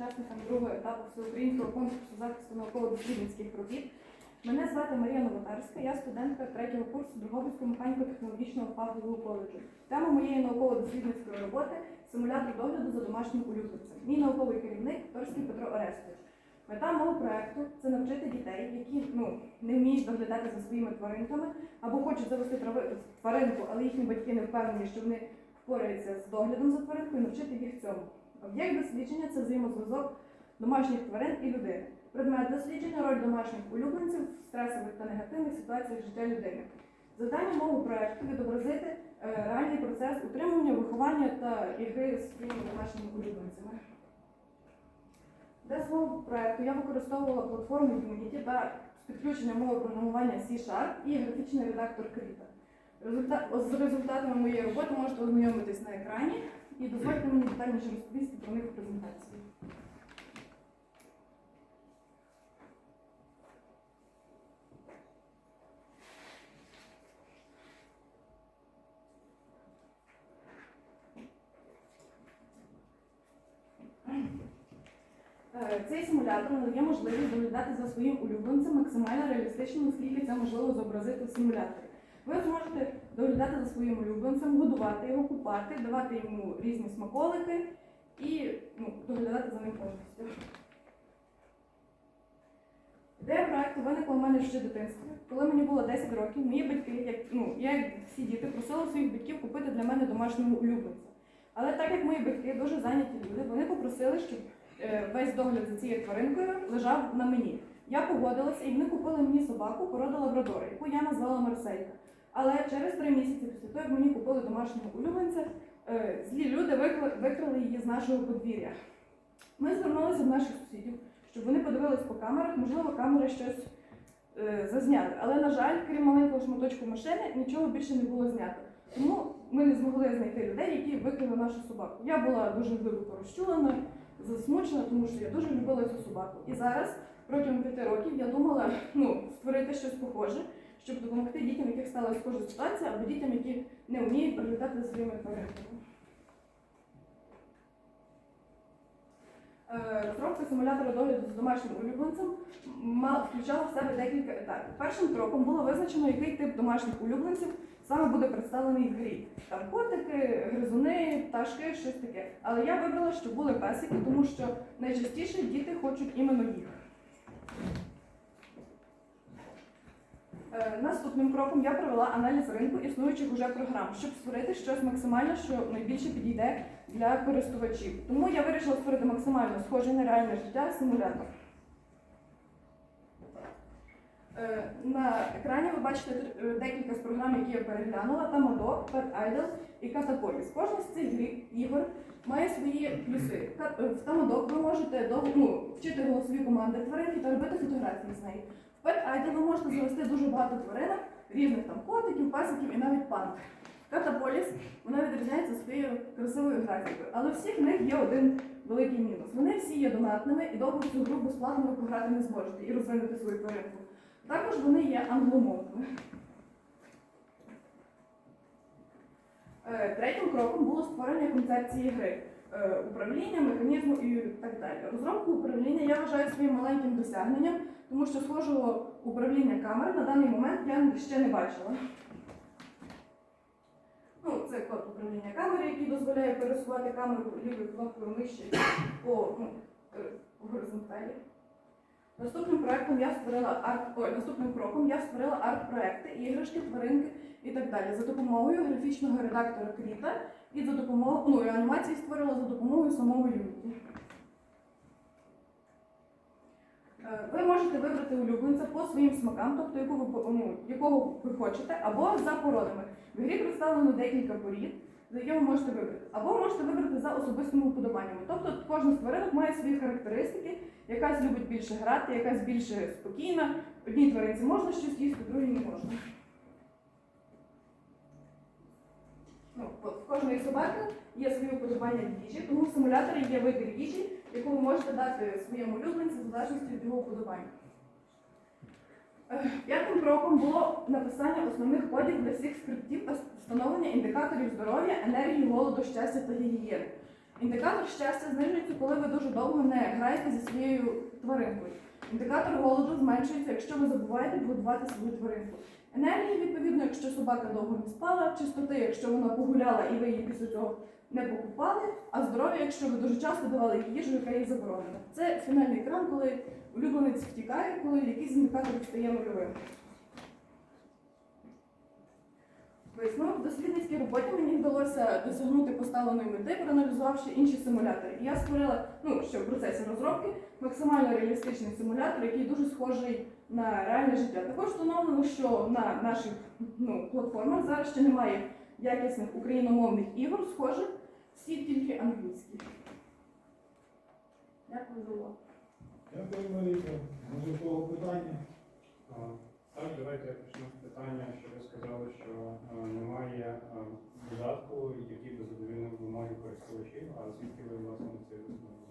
учасникам другого етапу всеукраїнського конкурсу захисту науково-дослідницьких робіт. Мене звати Марія Новотарська, я студентка третього курсу Дрогобицького механіко-технологічного фахового коледжу. Тема моєї науково-дослідницької роботи симулятор догляду за домашнім улюбленцем. Мій науковий керівник Торський Петро Орестович. Мета мого проекту це навчити дітей, які ну, не вміють доглядати за своїми тваринками або хочуть завести тваринку, але їхні батьки не впевнені, що вони впораються з доглядом за тваринкою, навчити їх цьому. Об'єкт дослідження це взаємозв'язок домашніх тварин і людини. Предмет дослідження роль домашніх улюбленців в стресових та негативних ситуаціях життя людини. Завдання мого проекту відобразити е, реальний процес утримування, виховання та ігри з своїми домашніми улюбленцями. Для свого проекту я використовувала платформу Unity та підключенням мови програмування C-Sharp і графічний редактор Krita. Результа... З результатами моєї роботи можете ознайомитись на екрані і дозвольте мені детальніше розповісти про них в презентації. Е, Цей симулятор надає можливість доглядати за своїм улюбленцем максимально реалістично, наскільки це можливо зобразити в симуляторі. Ви зможете доглядати за своїм улюбленцем, годувати його, купати, давати йому різні смаколики і ну, доглядати за ним повністю. Ідея проекту виникла в мене ще дитинстві. Коли мені було 10 років, мої батьки, як ну я як всі діти, просила своїх батьків купити для мене домашнього улюбленця. Але так як мої батьки дуже зайняті люди, вони попросили, щоб е, весь догляд за цією тваринкою лежав на мені. Я погодилася і вони купили мені собаку породи лабрадора, яку я назвала Марселька. Але через три місяці після того, як мені купили домашнього улюбленця, е, злі люди викрали її з нашого подвір'я. Ми звернулися до наших сусідів, щоб вони подивились по камерах, можливо, камери щось е, зазняли. Але, на жаль, крім маленького шматочку машини, нічого більше не було знято. Тому ми не змогли знайти людей, які викрили нашу собаку. Я була дуже глибоко розчулена, засмучена, тому що я дуже любила цю собаку. І зараз, протягом п'яти років, я думала ну, створити щось похоже, щоб допомогти дітям, яких стала схожа ситуація, або дітям, які не вміють доглядати за своїми тваринками. Е, Розробка симулятора догляду за домашнім улюбленцем включала в себе декілька етапів. Першим кроком було визначено, який тип домашніх улюбленців саме буде представлений в грі. Там котики, гризуни, пташки, щось таке. Але я вибрала, що були песики, тому що найчастіше діти хочуть іменно їх. Е, Наступним кроком я провела аналіз ринку існуючих уже програм, щоб створити щось максимально, що найбільше підійде для користувачів. Тому я вирішила створити максимально схожий на реальне життя симулятор. Е, На екрані ви бачите е, декілька з програм, які я переглянула: Тамадок, Pet Idol і Катаполіс. Кожна з цих ігор має свої плюси. Е, В Тамадок ви можете ну, вчити голосові команди тваринки та робити фотографії з нею. В Pet ви можете завести дуже багато тваринок, різних там котиків, пасиків і навіть панд. Катаполіс вона відрізняється своєю красивою графікою, але всіх в них є один великий мінус. Вони всі є донатними і довго цю гру безплатно ви пограти не зможете і розвинути свою тваринку. Також вони є англомовними. Е, Третім кроком було створення концепції гри, управління, механізму і так далі. Розробку управління я вважаю своїм маленьким досягненням, тому що схожого управління камер на даний момент я ще не бачила. Ну, це код управління камери, який дозволяє пересувати камеру лівою кнопкою миші по ну, е, горизонталі. Наступним проектом я створила арт, ой, наступним кроком я створила арт-проекти, іграшки, тваринки і так далі за допомогою графічного редактора Кріта і за допомогою ну, анімації створила за допомогою самого Unity. Е, Ви можете вибрати улюбленця по своїм смакам, тобто яку ну, якого ви хочете, або за породами. В грі представлено декілька порід, за які можете вибрати. Або можете вибрати за особистими уподобаннями. Тобто кожна з тваринок має свої характеристики, якась любить більше грати, якась більше спокійна. Одній тваринці можна щось їсти, другій не можна. Ну, в кожної собаки є свої уподобання їжі, тому в симуляторі є вибір їжі, яку ви можете дати своєму улюбленцю в залежності від його уподобань. Е, П'ятим кроком було написання основних кодів для всіх скриптів та встановлення індикаторів здоров'я, енергії, голоду, щастя та гігієни. Індикатор щастя знижується, коли ви дуже довго не граєте зі своєю тваринкою. Індикатор голоду зменшується, якщо ви забуваєте годувати свою тваринку. Енергії, відповідно, якщо собака довго не спала, чистоти, якщо вона погуляла і ви її після цього не покупали, а здоров'я, якщо ви дуже часто давали їй їжу, яка їй заборонена. Це фінальний екран, коли улюбленець втікає, коли якийсь з індикаторів стає нульовим. Висновок в дослідницькій роботі мені вдалося досягнути поставленої мети, проаналізувавши інші симулятори. І я створила, ну ще в процесі розробки, максимально реалістичний симулятор, який дуже схожий на реальне життя. Також встановлено, що на наших ну, платформах зараз ще немає якісних україномовних ігор, схожих, всі тільки англійські. Дякую за увагу. Дякую, Марійка. Може, кого питання? Так, давайте я почну з питання, що ви сказали, що е, немає е, додатку, який би задовільнив вимоги користувачів, а звідки ви власне це висновок взяли?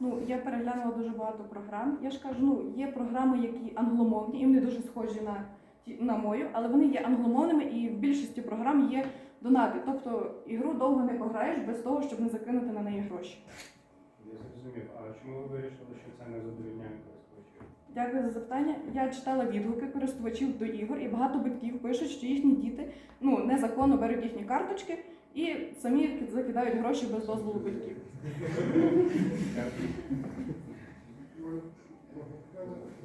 Ну, я переглянула дуже багато програм. Я ж кажу, ну, є програми, які англомовні, і вони дуже схожі на, ті- на мою, але вони є англомовними і в більшості програм є донати. Тобто ігру довго не пограєш без того, щоб не закинути на неї гроші. Я зрозумів. А чому ви вирішили, що це не задовільняє користувачів? Дякую за запитання. Я читала відгуки користувачів до ігор, і багато батьків пишуть, що їхні діти ну, незаконно беруть їхні карточки і самі закидають гроші без дозволу батьків.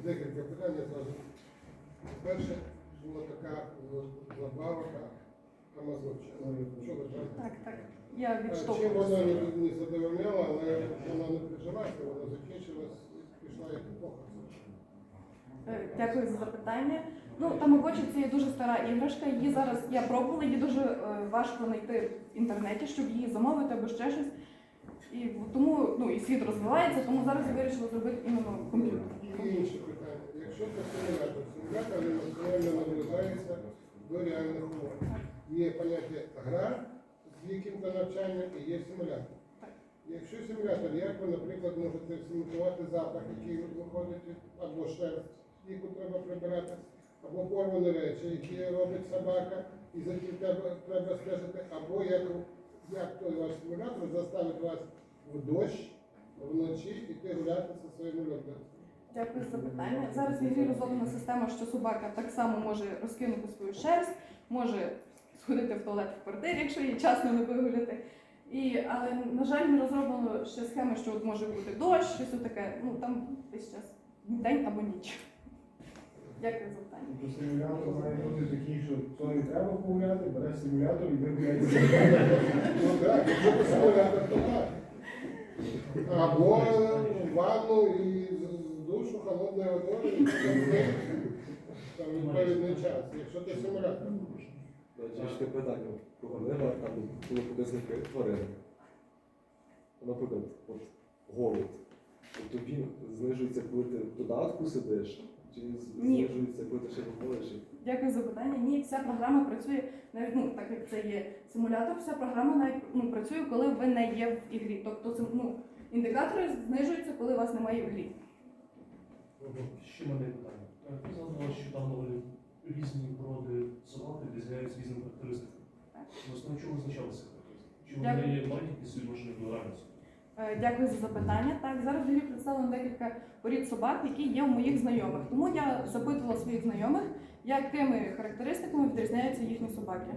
Декілька питань зразу. Перше, була така забавка Амазонщина. Що ви? Так, так. Я Чим вона не, задовольняла, але вона не прижилася, вона закінчилась, пішла як епоха. Е, Дякую за запитання. Ну, тамагочі це є дуже стара іграшка. Її зараз я пробувала, її дуже е, важко знайти в інтернеті, щоб її замовити або ще щось. І тому ну і світ розвивається, тому зараз я вирішила зробити іменно комп'ютер. І інше питання. Якщо це симулятор, симулятор максимально наближається до реальних умов. Є поняття гра з яким-то навчанням і є симулятор. Якщо симулятор, як ви, наприклад, можете симулювати запах, який виходить, або шерсть, яку треба прибирати, або порвані речі, які робить собака, і за яким треба, треба стежити, або як, як той ваш симулятор заставить вас в дощ вночі іти гуляти зі своїми людьми. Дякую за запитання. Зараз в ігрі розроблена система, що собака так само може розкинути свою шерсть, може сходити в туалет в квартирі, якщо її часно не вигуляти. І, але, на жаль, не розроблено ще схеми, що от може бути дощ, щось таке. Ну там весь час день або ніч. Дякую за запитання. Тобто симулятор має бути такий, що то не треба погуляти, береш симулятор і ви гуляєте. Ну так, якщо це симулятор, то так. Або ванну і душу холодною водою, і там відповідний час, якщо це симулятор. Ще питання. Проблема там були показники тварин. Наприклад, от голод. От тобі знижується, коли ти в додатку сидиш, чи Ні. знижується, коли ти ще виходиш? Дякую за питання. Ні, вся програма працює навіть ну так як це є симулятор, вся програма навіть ну працює, коли ви не є в ігрі. Тобто це, ну, індикатори знижуються, коли вас немає в грі. Ще в мене питання. Е, Ти згадувала, що там доволі різні породи собак відрізняються різними характеристиками. Так. На основі чого визначалися характеристики? Чи вони мають якісь відношення до реальності? Е, Дякую за запитання. Так, зараз грі представлено декілька порід собак, які є у моїх знайомих. Тому я запитувала своїх знайомих, якими характеристиками відрізняються їхні собаки.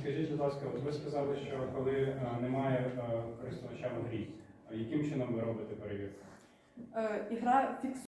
Скажіть, будь ласка, ви сказали, що коли е, немає е, користувача в грі, яким чином ви робите перевірку? Ігра фіксує.